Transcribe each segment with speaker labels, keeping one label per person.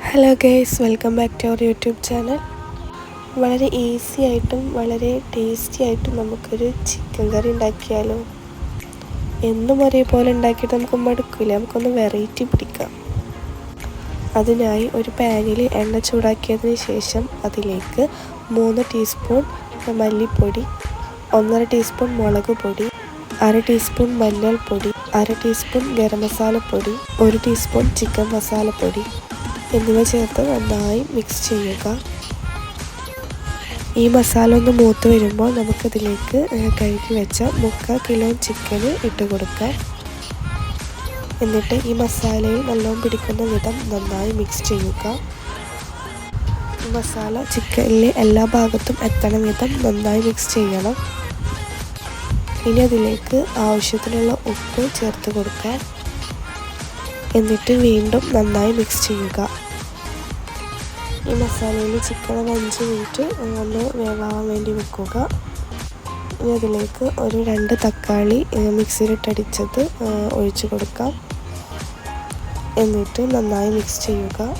Speaker 1: Hello guys welcome back to our YouTube channel വളരെ easy ആയിട്ടും വളരെ ടേസ്റ്റി ആയിട്ടും നമുക്കൊരു ചിക്കൻ കറി ഉണ്ടാക്കിയാലോ? എന്നും ഒരേപോലെ ഉണ്ടാക്കിയിട്ട് നമുക്ക് മടുക്കില്ല നമുക്കൊന്ന് വെറൈറ്റി പിടിക്കാം. അതിനായി ഒരു പാനിൽ എണ്ണ ചൂടാക്കിയതിന് ശേഷം അതിലേക്ക് മൂന്ന് ടീസ്പൂൺ മല്ലിപ്പൊടി ഒന്നര ടീസ്പൂൺ മുളക് പൊടി അര ടീസ്പൂൺ മഞ്ഞൾപ്പൊടി അര ടീസ്പൂൺ ഗരം മസാലപ്പൊടി ഒരു ടീസ്പൂൺ ചിക്കൻ മസാലപ്പൊടി. എന്നിവ ചേർത്ത് നന്നായി മിക്സ് ചെയ്യുക. ഈ മസാല ഒന്ന് മൂത്ത് വരുമ്പോൾ നമുക്കതിലേക്ക് കഴുകി വെച്ച മുക്കാൽ കിലോ ചിക്കൻ ഇട്ട് കൊടുക്കാം. എന്നിട്ട് ഈ മസാലയിൽ നല്ലോണം പിടിക്കുന്ന വിധം നന്നായി മിക്സ് ചെയ്യുക. ഈ മസാല ചിക്കനിലെ എല്ലാ ഭാഗത്തും എത്തണ വിധം നന്നായി മിക്സ് ചെയ്യണം. ഇനി അതിലേക്ക് ആവശ്യത്തിനുള്ള ഉപ്പ് ചേർത്ത് കൊടുക്കാം. എന്നിട്ട് വീണ്ടും നന്നായി മിക്സ് ചെയ്യുക. ഈ മസാലയിൽ ചിക്കൻ അഞ്ച് മിനിറ്റ് ഒന്ന് വേവാൻ വേണ്ടി വെക്കുക. ഇനി അതിലേക്ക് ഒരു രണ്ട് തക്കാളി മിക്സിയിലിട്ടടിച്ചത് ഒഴിച്ചു കൊടുക്കാം. എന്നിട്ട് നന്നായി മിക്സ് ചെയ്യുക.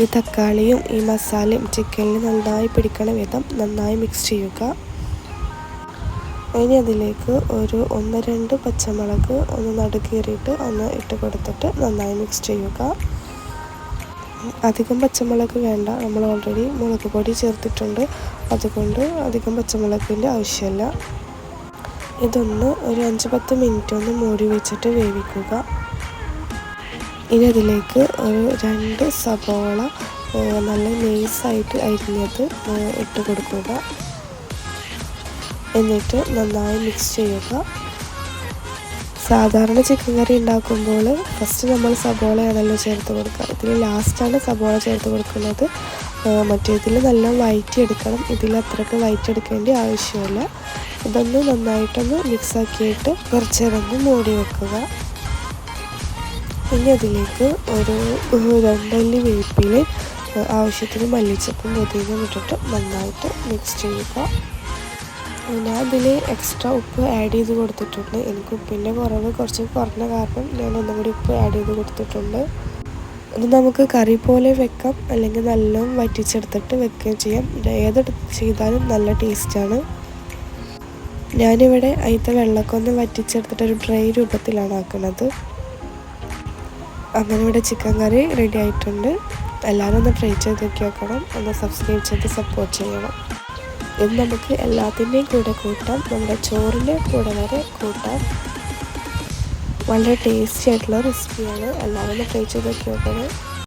Speaker 1: ഈ തക്കാളിയും ഈ മസാലയും ചിക്കനിൽ നന്നായി പിടിക്കണ വിധം നന്നായി മിക്സ് ചെയ്യുക. ഇനി അതിലേക്ക് ഒരു ഒന്ന് രണ്ട് പച്ചമുളക് ഒന്ന് നടുക്കേറിയിട്ട് ഒന്ന് ഇട്ട് കൊടുത്തിട്ട് നന്നായി മിക്സ് ചെയ്യുക. അധികം പച്ചമുളക് വേണ്ട. നമ്മൾ ഓൾറെഡി മുളക് പൊടി ചേർത്തിട്ടുണ്ട്. അതുകൊണ്ട് അധികം പച്ചമുളകിന്റെ ആവശ്യമില്ല. ഇതൊന്ന് ഒരു അഞ്ച് പത്ത് മിനിറ്റ് ഒന്ന് മൂടി വെച്ചിട്ട് വേവിക്കുക. ഇനി അതിലേക്ക് ഒരു രണ്ട് സബോള നല്ല നെയ്സായിട്ട് അരിഞ്ഞത് ഇട്ട് കൊടുക്കുക. എന്നിട്ട് നന്നായി മിക്സ് ചെയ്യുക. സാധാരണ ചിക്കൻ കറി ഉണ്ടാക്കുമ്പോൾ ഫസ്റ്റ് നമ്മൾ സബോളയാണല്ലോ ചേർത്ത് കൊടുക്കുക. ഇതിൽ ലാസ്റ്റാണ് സബോള ചേർത്ത് കൊടുക്കുന്നത്. മറ്റേതിൽ നല്ല വയറ്റി എടുക്കണം. ഇതിൽ അത്രയ്ക്ക് വയറ്റി എടുക്കേണ്ട ആവശ്യമില്ല. ഇതൊന്ന് നന്നായിട്ടൊന്ന് മിക്സാക്കിയിട്ട് കുറച്ച് നേരം മൂടി വെക്കുക. ഇനി അതിലേക്ക് ഒരു രണ്ടല്ലി വേപ്പിൽ ആവശ്യത്തിന് മല്ലിച്ചപ്പും പുതിന ഇട്ടിട്ട് നന്നായിട്ട് മിക്സ് ചെയ്യുക. ഞാൻ ഇതിൽ എക്സ്ട്രാ ഉപ്പ് ആഡ് ചെയ്ത് കൊടുത്തിട്ടുണ്ട്. എനിക്ക് ഉപ്പിന്റെ കുറവ് കുറച്ച് കുറഞ്ഞ കാരണം ഞാൻ ഒന്നും കൂടി ഉപ്പ് ആഡ് ചെയ്ത് കൊടുത്തിട്ടുണ്ട്. ഇത് നമുക്ക് കറി പോലെ വെക്കാം. അല്ലെങ്കിൽ നല്ലോണം വറ്റിച്ചെടുത്തിട്ട് വെക്കുകയും ചെയ്യാം. ഏത് ചെയ്താലും നല്ല ടേസ്റ്റാണ് ഞാനിവിടെ അതിന്റെ വെള്ളമൊക്കെ ഒന്ന് വറ്റിച്ചെടുത്തിട്ട് ഒരു ഡ്രൈ രൂപത്തിലാണ് ആക്കുന്നത്. അങ്ങനെ ഇവിടെ ചിക്കൻ കറി റെഡി ആയിട്ടുണ്ട്. എല്ലാവരും ഒന്ന് ട്രൈ ചെയ്ത് നോക്കി നോക്കണം ഒന്ന് സബ്സ്ക്രൈബ് ചെയ്ത് സപ്പോർട്ട് ചെയ്യണം. ഇത് നമുക്ക് എല്ലാത്തിന്റെയും കൂടെ കൂട്ടാം. നമ്മുടെ ചോറിന്റെ കൂടെ വരെ കൂട്ടാം. വളരെ ടേസ്റ്റി ആയിട്ടുള്ള റെസിപ്പിയാണ് എല്ലാവരും ട്രൈ ചെയ്ത് നോക്കി നോക്കണം